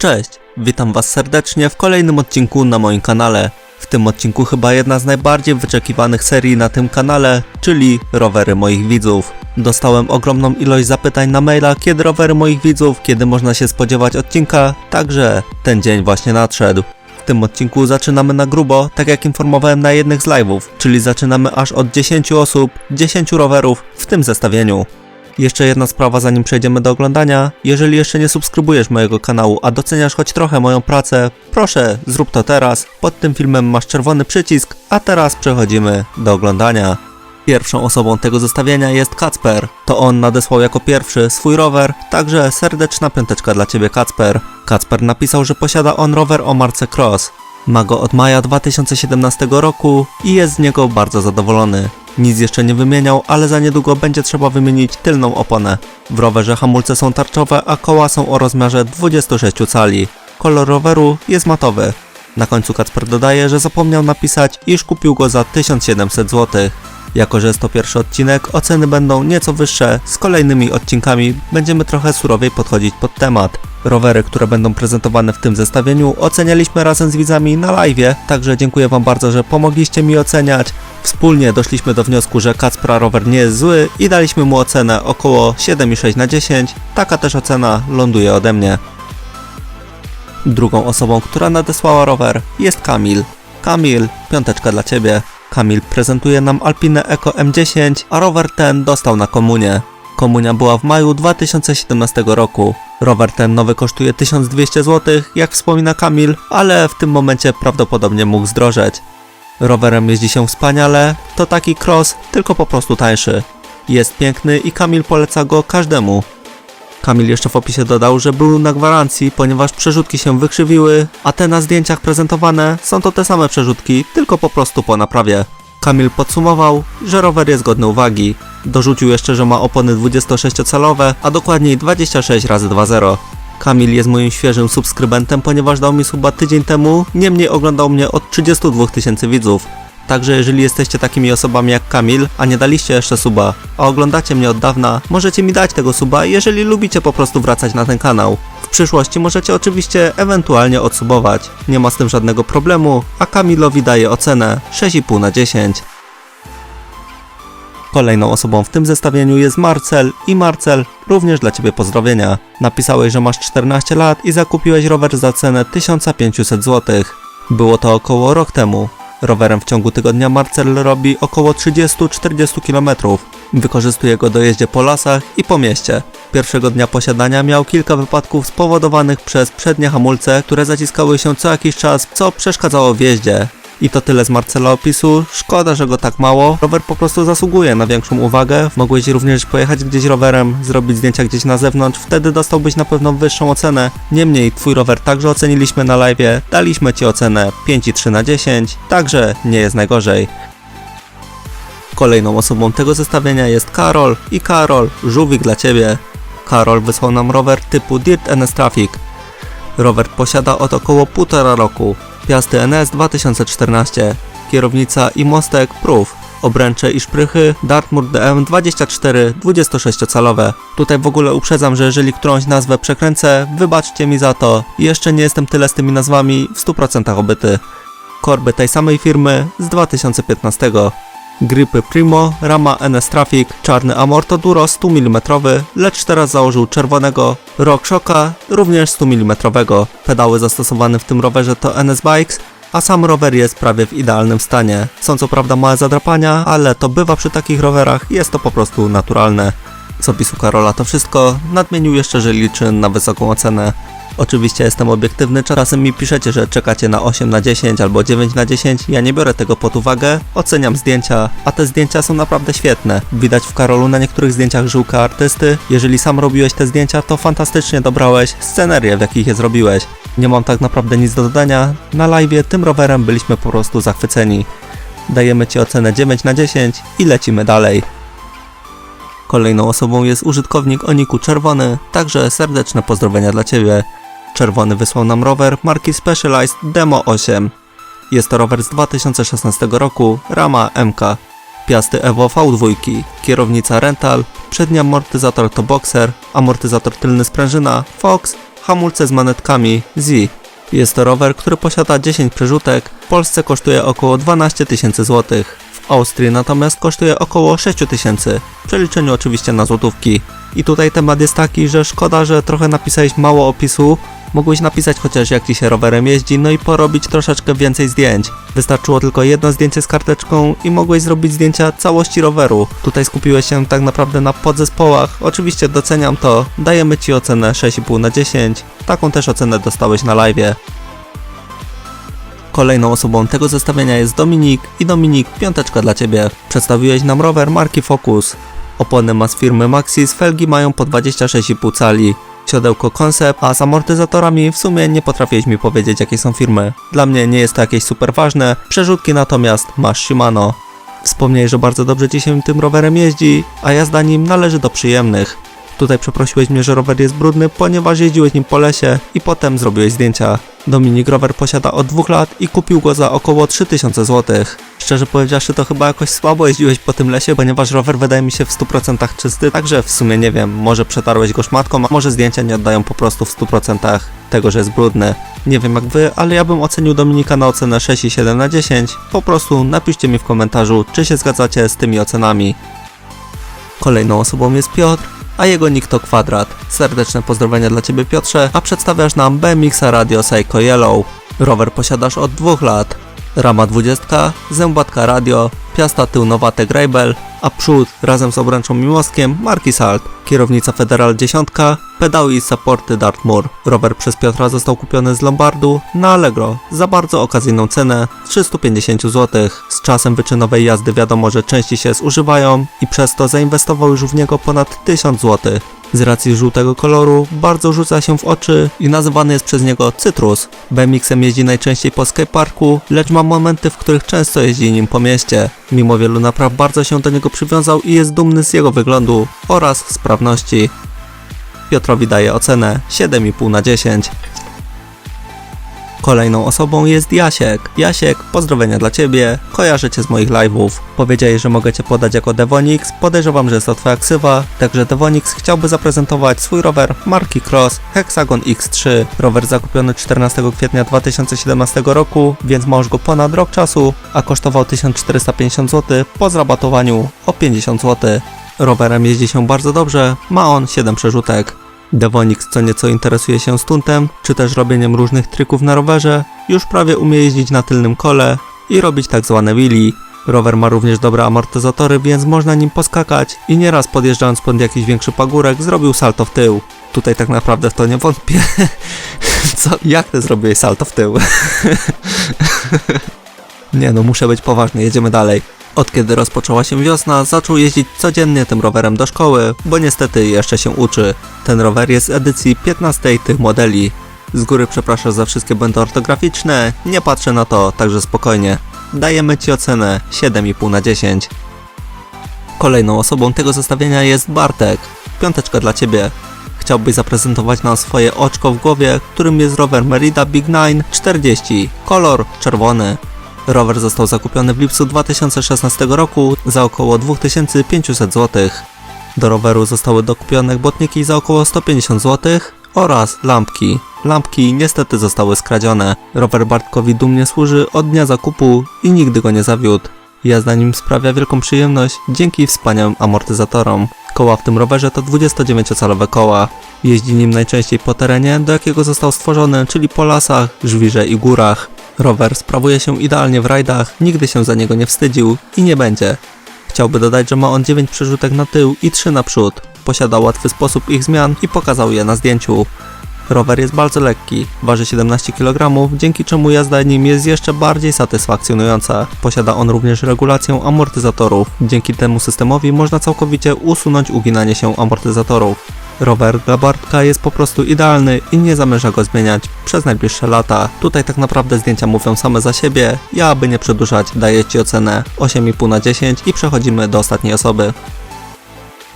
Cześć, witam Was serdecznie w kolejnym odcinku na moim kanale. W tym odcinku chyba jedna z najbardziej wyczekiwanych serii na tym kanale, czyli rowery moich widzów. Dostałem ogromną ilość zapytań na maila, kiedy rowery moich widzów, kiedy można się spodziewać odcinka, także ten dzień właśnie nadszedł. W tym odcinku zaczynamy na grubo, tak jak informowałem na jednych z live'ów, czyli zaczynamy aż od 10 osób, 10 rowerów w tym zestawieniu. Jeszcze jedna sprawa zanim przejdziemy do oglądania. Jeżeli jeszcze nie subskrybujesz mojego kanału, a doceniasz choć trochę moją pracę, proszę zrób to teraz. Pod tym filmem masz czerwony przycisk, a teraz przechodzimy do oglądania. Pierwszą osobą tego zestawienia jest Kacper. To on nadesłał jako pierwszy swój rower, także serdeczna piąteczka dla ciebie Kacper. Kacper napisał, że posiada on rower o marce Cross. Ma go od maja 2017 roku i jest z niego bardzo zadowolony. Nic jeszcze nie wymieniał, ale za niedługo będzie trzeba wymienić tylną oponę. W rowerze hamulce są tarczowe, a koła są o rozmiarze 26 cali. Kolor roweru jest matowy. Na końcu Kacper dodaje, że zapomniał napisać, iż kupił go za 1700 zł. Jako, że jest to pierwszy odcinek, oceny będą nieco wyższe, z kolejnymi odcinkami będziemy trochę surowiej podchodzić pod temat. Rowery, które będą prezentowane w tym zestawieniu, ocenialiśmy razem z widzami na live, także dziękuję Wam bardzo, że pomogliście mi oceniać. Wspólnie doszliśmy do wniosku, że Kacpra rower nie jest zły i daliśmy mu ocenę około 7,6 na 10. Taka też ocena ląduje ode mnie. Drugą osobą, która nadesłała rower jest Kamil. Kamil, piąteczka dla Ciebie. Kamil prezentuje nam Alpinę Eco M10, a rower ten dostał na komunię. Komunia była w maju 2017 roku. Rower ten nowy kosztuje 1200 zł, jak wspomina Kamil, ale w tym momencie prawdopodobnie mógł zdrożeć. Rowerem jeździ się wspaniale, to taki cross, tylko po prostu tańszy. Jest piękny i Kamil poleca go każdemu. Kamil jeszcze w opisie dodał, że był na gwarancji, ponieważ przerzutki się wykrzywiły, a te na zdjęciach prezentowane są to te same przerzutki, tylko po prostu po naprawie. Kamil podsumował, że rower jest godny uwagi. Dorzucił jeszcze, że ma opony 26-calowe, a dokładniej 26 razy 2.0. Kamil jest moim świeżym subskrybentem, ponieważ dał mi suba tydzień temu, niemniej oglądał mnie od 32 tysięcy widzów. Także jeżeli jesteście takimi osobami jak Kamil, a nie daliście jeszcze suba, a oglądacie mnie od dawna, możecie mi dać tego suba, jeżeli lubicie po prostu wracać na ten kanał. W przyszłości możecie oczywiście ewentualnie odsubować. Nie ma z tym żadnego problemu, a Kamilowi daję ocenę 6,5 na 10. Kolejną osobą w tym zestawieniu jest Marcel i Marcel, również dla Ciebie pozdrowienia. Napisałeś, że masz 14 lat i zakupiłeś rower za cenę 1500 zł. Było to około rok temu. Rowerem w ciągu tygodnia Marcel robi około 30-40 km. Wykorzystuje go do jeździe po lasach i po mieście. Pierwszego dnia posiadania miał kilka wypadków spowodowanych przez przednie hamulce, które zaciskały się co jakiś czas, co przeszkadzało w jeździe. I to tyle z Marcela opisu. Szkoda, że go tak mało. Rower po prostu zasługuje na większą uwagę. Mogłeś również pojechać gdzieś rowerem, zrobić zdjęcia gdzieś na zewnątrz, wtedy dostałbyś na pewno wyższą ocenę. Niemniej, twój rower także oceniliśmy na live, daliśmy ci ocenę 5,3 na 10, także nie jest najgorzej. Kolejną osobą tego zestawienia jest Karol i Karol, żółwik dla ciebie. Karol wysłał nam rower typu Dirt NS Traffic. Rower posiada od około 1,5 roku. Piasty NS 2014. Kierownica i mostek Proof. Obręcze i szprychy Dartmoor DM24 26-calowe. Tutaj w ogóle uprzedzam, że jeżeli którąś nazwę przekręcę, wybaczcie mi za to. Jeszcze nie jestem tyle z tymi nazwami w 100% obyty. Korby tej samej firmy z 2015. Grypy Primo, rama NS Traffic, czarny Amorto Duro 100 mm, lecz teraz założył czerwonego RockShocka, również 100 mm. Pedały zastosowane w tym rowerze to NS Bikes, a sam rower jest prawie w idealnym stanie. Są co prawda małe zadrapania, ale to bywa przy takich rowerach, jest to po prostu naturalne. Z opisu Karola to wszystko, nadmienił jeszcze, że liczy na wysoką ocenę. Oczywiście jestem obiektywny, czasem mi piszecie, że czekacie na 8 na 10 albo 9 na 10, ja nie biorę tego pod uwagę, oceniam zdjęcia, a te zdjęcia są naprawdę świetne. Widać w Karolu na niektórych zdjęciach żyłka artysty, jeżeli sam robiłeś te zdjęcia, to fantastycznie dobrałeś scenerię, w jakich je zrobiłeś. Nie mam tak naprawdę nic do dodania, na live tym rowerem byliśmy po prostu zachwyceni. Dajemy Ci ocenę 9 na 10 i lecimy dalej. Kolejną osobą jest użytkownik o niku Czerwony, także serdeczne pozdrowienia dla Ciebie. Czerwony wysłał nam rower marki Specialized Demo 8. Jest to rower z 2016 roku, rama MK. Piasty Evo V2, kierownica Rental, przedni amortyzator to Boxer, amortyzator tylny sprężyna Fox, hamulce z manetkami Z. Jest to rower, który posiada 10 przerzutek, w Polsce kosztuje około 12 tysięcy złotych. W Austrii natomiast kosztuje około 6 tysięcy, w przeliczeniu oczywiście na złotówki. I tutaj temat jest taki, że szkoda, że trochę napisałeś mało opisu, Mogłeś napisać chociaż jak ci się rowerem jeździ, no i porobić troszeczkę więcej zdjęć. Wystarczyło tylko jedno zdjęcie z karteczką i mogłeś zrobić zdjęcia całości roweru. Tutaj skupiłeś się tak naprawdę na podzespołach. Oczywiście doceniam to. Dajemy ci ocenę 6,5 na 10. Taką też ocenę dostałeś na live. Kolejną osobą tego zestawienia jest Dominik i Dominik, piąteczka dla Ciebie. Przedstawiłeś nam rower marki Focus. Opony ma z firmy Maxis, felgi mają po 26,5 cali. Siodełko Concept, a z amortyzatorami w sumie nie potrafiłeś mi powiedzieć jakie są firmy. Dla mnie nie jest to jakieś super ważne, przerzutki natomiast masz Shimano. Wspomniałeeś, że bardzo dobrze Ci się tym rowerem jeździ, a jazda nim należy do przyjemnych. Tutaj przeprosiłeś mnie, że rower jest brudny, ponieważ jeździłeś nim po lesie i potem zrobiłeś zdjęcia. Dominik rower posiada od dwóch lat i kupił go za około 3000 zł. Szczerze powiedziawszy to chyba jakoś słabo jeździłeś po tym lesie, ponieważ rower wydaje mi się w 100% czysty, także w sumie nie wiem, może przetarłeś go szmatką, a może zdjęcia nie oddają po prostu w 100% tego, że jest brudny. Nie wiem jak wy, ale ja bym ocenił Dominika na ocenę 6,7 na 10. Po prostu napiszcie mi w komentarzu, czy się zgadzacie z tymi ocenami. Kolejną osobą jest Piotr, a jego nick to Kwadrat. Serdeczne pozdrowienia dla Ciebie Piotrze, a przedstawiasz nam BMX Radio Seiko Yellow. Rower posiadasz od dwóch lat. Rama 20, zębatka radio, piasta tylnowate Greibel, a przód razem z obręczą i mostkiem marki Salt. Kierownica Federal 10, pedały i supporty Dartmoor. Rower przez Piotra został kupiony z Lombardu na Allegro za bardzo okazyjną cenę 350 zł. Z czasem wyczynowej jazdy wiadomo, że części się zużywają i przez to zainwestował już w niego ponad 1000 zł. Z racji żółtego koloru bardzo rzuca się w oczy i nazywany jest przez niego Cytrus. BMX-em jeździ najczęściej po skateparku, lecz ma momenty, w których często jeździ nim po mieście. Mimo wielu napraw bardzo się do niego przywiązał i jest dumny z jego wyglądu oraz sprawności. Piotrowi daje ocenę 7,5 na 10. Kolejną osobą jest Jasiek. Jasiek, pozdrowienia dla Ciebie, kojarzę Cię z moich live'ów. Powiedziałeś, że mogę Cię podać jako Devonix, podejrzewam, że jest to Twoja ksywa, także Devonix chciałby zaprezentować swój rower marki Cross Hexagon X3. Rower zakupiony 14 kwietnia 2017 roku, więc masz go ponad rok czasu, a kosztował 1450 zł po zrabatowaniu o 50 zł. Rowerem jeździ się bardzo dobrze, ma on 7 przerzutek. Devonix co nieco interesuje się stuntem, czy też robieniem różnych trików na rowerze, już prawie umie jeździć na tylnym kole i robić tak zwane wheelie. Rower ma również dobre amortyzatory, więc można nim poskakać i nieraz podjeżdżając pod jakiś większy pagórek zrobił salto w tył. Tutaj tak naprawdę w to nie wątpię. Co? Jak ty zrobiłeś salto w tył? nie no, muszę być poważny, jedziemy dalej. Od kiedy rozpoczęła się wiosna, zaczął jeździć codziennie tym rowerem do szkoły, bo niestety jeszcze się uczy. Ten rower jest z edycji 15 tych modeli. Z góry przepraszam za wszystkie błędy ortograficzne, nie patrzę na to, także spokojnie. Dajemy Ci ocenę 7,5 na 10. Kolejną osobą tego zestawienia jest Bartek. Piąteczka dla Ciebie. Chciałbyś zaprezentować nam swoje oczko w głowie, którym jest rower Merida Big 9 40, kolor czerwony. Rower został zakupiony w lipcu 2016 roku za około 2500 zł. Do roweru zostały dokupione błotniki za około 150 zł oraz lampki. Lampki niestety zostały skradzione. Rower Bartkowi dumnie służy od dnia zakupu i nigdy go nie zawiódł. Jazda nim sprawia wielką przyjemność dzięki wspaniałym amortyzatorom. Koła w tym rowerze to 29-calowe koła. Jeździ nim najczęściej po terenie, do jakiego został stworzony, czyli po lasach, żwirze i górach. Rower sprawuje się idealnie w rajdach, nigdy się za niego nie wstydził i nie będzie. Chciałby dodać, że ma on 9 przerzutek na tył i 3 na przód. Posiada łatwy sposób ich zmian i pokazał je na zdjęciu. Rower jest bardzo lekki, waży 17 kg, dzięki czemu jazda nim jest jeszcze bardziej satysfakcjonująca. Posiada on również regulację amortyzatorów. Dzięki temu systemowi można całkowicie usunąć uginanie się amortyzatorów. Rower dla Bartka jest po prostu idealny i nie zamierza go zmieniać przez najbliższe lata. Tutaj tak naprawdę zdjęcia mówią same za siebie. Ja, aby nie przedłużać, daję Ci ocenę 8,5 na 10 i przechodzimy do ostatniej osoby.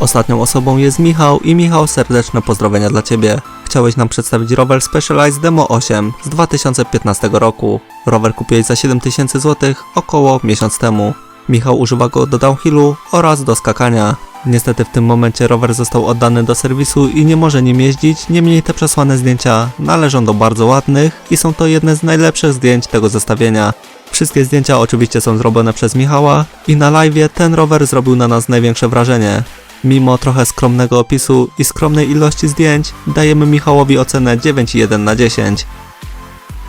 Ostatnią osobą jest Michał i Michał serdeczne pozdrowienia dla Ciebie. Chciałeś nam przedstawić rower Specialized Demo 8 z 2015 roku. Rower kupiłeś za 7000 zł około miesiąc temu. Michał używa go do downhillu oraz do skakania. Niestety w tym momencie rower został oddany do serwisu i nie może nim jeździć, niemniej te przesłane zdjęcia należą do bardzo ładnych i są to jedne z najlepszych zdjęć tego zestawienia. Wszystkie zdjęcia oczywiście są zrobione przez Michała i na live ten rower zrobił na nas największe wrażenie. Mimo trochę skromnego opisu i skromnej ilości zdjęć, dajemy Michałowi ocenę 9,1 na 10.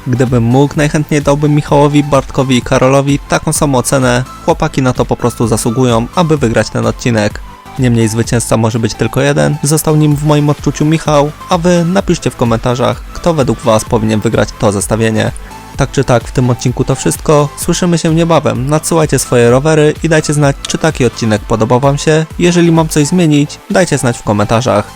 Gdybym mógł, najchętniej dałbym Michałowi, Bartkowi i Karolowi taką samą ocenę. Chłopaki na to po prostu zasługują, aby wygrać ten odcinek. Niemniej zwycięzca może być tylko jeden, został nim w moim odczuciu Michał, a wy napiszcie w komentarzach, kto według was powinien wygrać to zestawienie. Tak czy tak, w tym odcinku to wszystko. Słyszymy się niebawem. Nadsyłajcie swoje rowery i dajcie znać, czy taki odcinek podobał wam się. Jeżeli mam coś zmienić, dajcie znać w komentarzach.